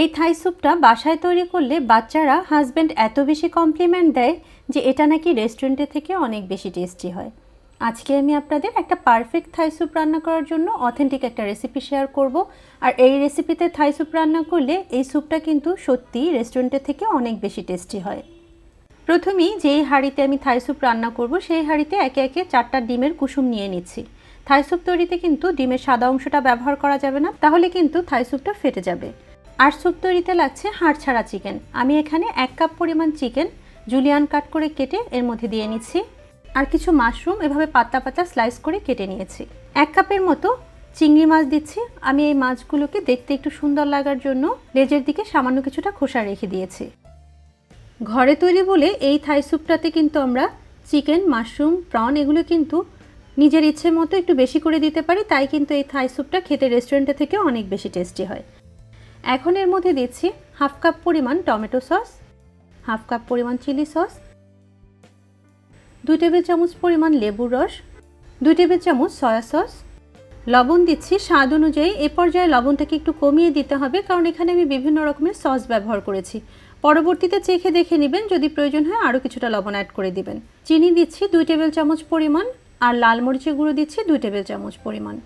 এই থাই স্যুপটা বাসায় তৈরি করলে বাচ্চারা হাজব্যান্ড এত বেশি কমপ্লিমেন্ট দেয় যে এটা নাকি রেস্টুরেন্টের থেকে অনেক বেশি টেস্টি হয়। আজকে আমি আপনাদের একটা পারফেক্ট থাই স্যুপ রান্না করার জন্য অথেন্টিক একটা রেসিপি শেয়ার করব। আর এই রেসিপিতে থাই স্যুপ রান্না করলে এই স্যুপটা কিন্তু সত্যিই রেস্টুরেন্টের থেকে অনেক বেশি টেস্টি হয়। প্রথমেই যেই হাঁড়িতে আমি থাই স্যুপ রান্না করব, সেই হাঁড়িতে একে একে চারটা ডিমের কুসুম নিয়ে নিচ্ছি। থাই স্যুপ তৈরিতে কিন্তু ডিমের সাদা অংশটা ব্যবহার করা যাবে না, তাহলে কিন্তু থাই স্যুপটা ফেটে যাবে। আর স্যুপ তৈরিতে লাগছে হাড় ছাড়া চিকেন। আমি এখানে এক কাপ পরিমাণ চিকেন জুলিয়ান কাট করে কেটে এর মধ্যে দিয়ে নিচ্ছি। আর কিছু মাশরুম এভাবে পাতা পাতা স্লাইস করে কেটে নিয়েছি। এক কাপের মতো চিংড়ি মাছ দিচ্ছি। আমি এই মাছগুলোকে দেখতে একটু সুন্দর লাগার জন্য লেজের দিকে সামান্য কিছুটা খোসা রেখে দিয়েছি। ঘরে তৈরি বলে এই থাই স্যুপটাতে কিন্তু আমরা চিকেন, মাশরুম, প্রন এগুলো কিন্তু নিজের ইচ্ছে মতো একটু বেশি করে দিতে পারি। তাই কিন্তু এই থাই স্যুপটা খেতে রেস্টুরেন্টে থেকে অনেক বেশি টেস্টি হয়। এখন এর মধ্যে দিচ্ছি হাফ কাপ পরিমাণ টমেটো সস, হাফ কাপ পরিমাণ চিলি সস, দুই টেবিল চামচ পরিমাণ লেবুর রস, দুই টেবিল চামচ সয়া সস। লবণ দিচ্ছি স্বাদ অনুযায়ী। এ পর্যায়ে লবণটাকে একটু কমিয়ে দিতে হবে, কারণ এখানে আমি বিভিন্ন রকমের সস ব্যবহার করেছি। পরবর্তীতে চেখে দেখে নেবেন, যদি প্রয়োজন হয় আরও কিছুটা লবণ অ্যাড করে দিবেন। চিনি দিচ্ছি দুই টেবিল চামচ পরিমাণ আর লাল মরিচের গুঁড়ো দিচ্ছি দুই টেবিল চামচ পরিমাণ।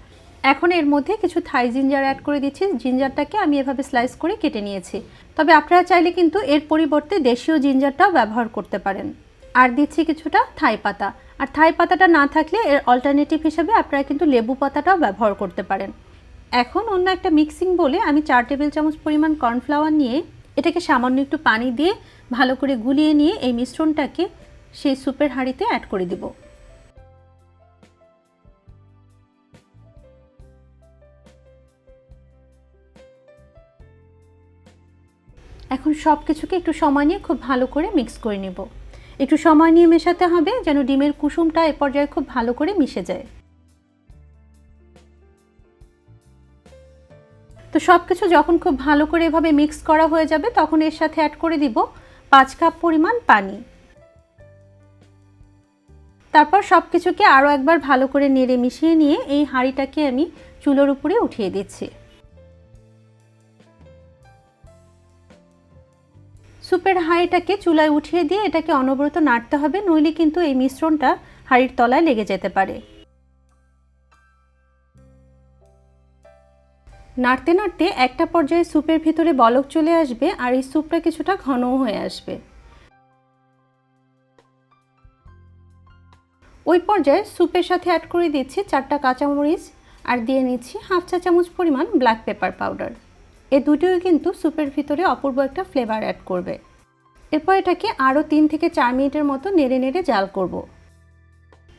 এখন এর মধ্যে কিছু থাই জিঞ্জার অ্যাড করে দিচ্ছি। জিঞ্জারটাকে আমি এভাবে স্লাইস করে কেটে নিয়েছি। তবে আপনারা চাইলে কিন্তু এর পরিবর্তে দেশীয় জিঞ্জারটাও ব্যবহার করতে পারেন। আর দিচ্ছি কিছুটা থাই পাতা। আর থাই পাতাটা না থাকলে এর অল্টারনেটিভ হিসেবে আপনারা কিন্তু লেবু পাতাটাও ব্যবহার করতে পারেন। এখন অন্য একটা মিক্সিং বলে আমি চার টেবিল চামচ পরিমাণ কর্নফ্লাওয়ার নিয়ে এটাকে সামান্য একটু পানি দিয়ে ভালো করে গুলিয়ে নিয়ে এই মিশ্রণটাকে সেই স্যুপের হাঁড়িতে অ্যাড করে দিব। এখন সব কিছুকে একটু সময় নিয়ে খুব ভালো করে মিক্স করে নেব। একটু সময় নিয়ে মেশাতে হবে যেন ডিমের কুসুমটা এ পর্যায়ে খুব ভালো করে মিশে যায়। তো সব কিছু যখন খুব ভালো করে এভাবে মিক্স করা হয়ে যাবে, তখন এর সাথে অ্যাড করে দিব পাঁচ কাপ পরিমাণ পানি। তারপর সব কিছুকে আরও একবার ভালো করে নেড়ে মিশিয়ে নিয়ে এই হাঁড়িটাকে আমি চুলোর উপরে উঠিয়ে দিচ্ছি। স্যুপের হাঁড়িটাকে চুলায় উঠিয়ে দিয়ে এটাকে অনবরত নাড়তে হবে, নইলে কিন্তু এই মিশ্রণটা হাঁড়ির তলায় লেগে যেতে পারে। নাড়তে নাড়তে একটা পর্যায়ে স্যুপের ভিতরে বলক চলে আসবে আর এই স্যুপটা কিছুটা ঘনও হয়ে আসবে। ওই পর্যায়ে স্যুপের সাথে অ্যাড করে দিচ্ছি চারটা কাঁচামরিচ আর দিয়ে নিচ্ছি হাফ চা চামচ পরিমাণ ব্ল্যাক পেপার পাউডার এ দুটোই কিন্তু স্যুপের ভিতরে অপূর্ব একটা ফ্লেভার অ্যাড করবে। এরপর এটাকে আরও তিন থেকে চার মিনিটের মতো নেড়ে নেড়ে জাল করব।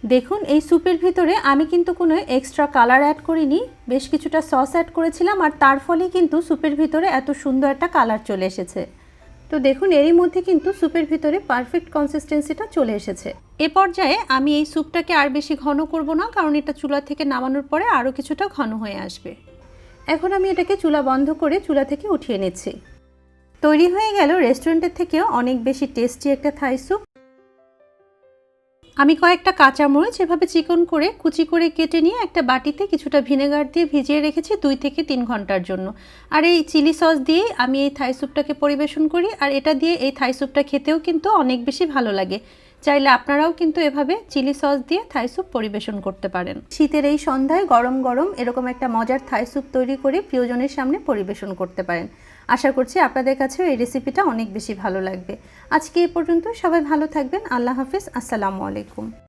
দেখুন, এই স্যুপের ভিতরে আমি কিন্তু কোনো এক্সট্রা কালার অ্যাড করিনি, বেশ কিছুটা সস অ্যাড করেছিলাম আর তার ফলে কিন্তু স্যুপের ভিতরে এত সুন্দর একটা কালার চলে এসেছে। তো দেখুন, এরই মধ্যে কিন্তু স্যুপের ভিতরে পারফেক্ট কনসিস্টেন্সিটা চলে এসেছে। এ পর্যায়ে আমি এই স্যুপটাকে আর বেশি ঘন করব না, কারণ এটা চুলা থেকে নামানোর পরে আরও কিছুটা ঘন হয়ে আসবে। এখন আমি এটাকে চুলা বন্ধ করে চুলা থেকে উঠিয়ে নিচ্ছি। তৈরি হয়ে গেল রেস্টুরেন্টের থেকেও অনেক বেশি টেস্টি একটা থাই স্যুপ। আমি কয়েকটা কাঁচামরিচ এভাবে চিকন করে কুচি করে কেটে নিয়ে একটা বাটিতে কিছুটা ভিনেগার দিয়ে ভিজিয়ে রেখেছি দুই থেকে তিন ঘণ্টার জন্য। আর এই চিলি সস দিয়েই আমি এই থাই স্যুপটাকে পরিবেশন করি। আর এটা দিয়ে এই থাই স্যুপটা খেতেও কিন্তু অনেক বেশি ভালো লাগে। চাইলে আপনারাও কিন্তু এভাবে চিলি সস দিয়ে থাই স্যুপ পরিবেশন করতে পারেন। শীতের এই সন্ধ্যায় গরম গরম এরকম একটা মজার থাই স্যুপ তৈরি করে প্রিয়জনের সামনে পরিবেশন করতে পারেন। আশা করছি আপনাদের কাছেও এই রেসিপিটা অনেক বেশি ভালো লাগবে। আজকে এ পর্যন্ত সবাই ভালো থাকবেন। আল্লাহ হাফিজ। আসসালামু আলাইকুম।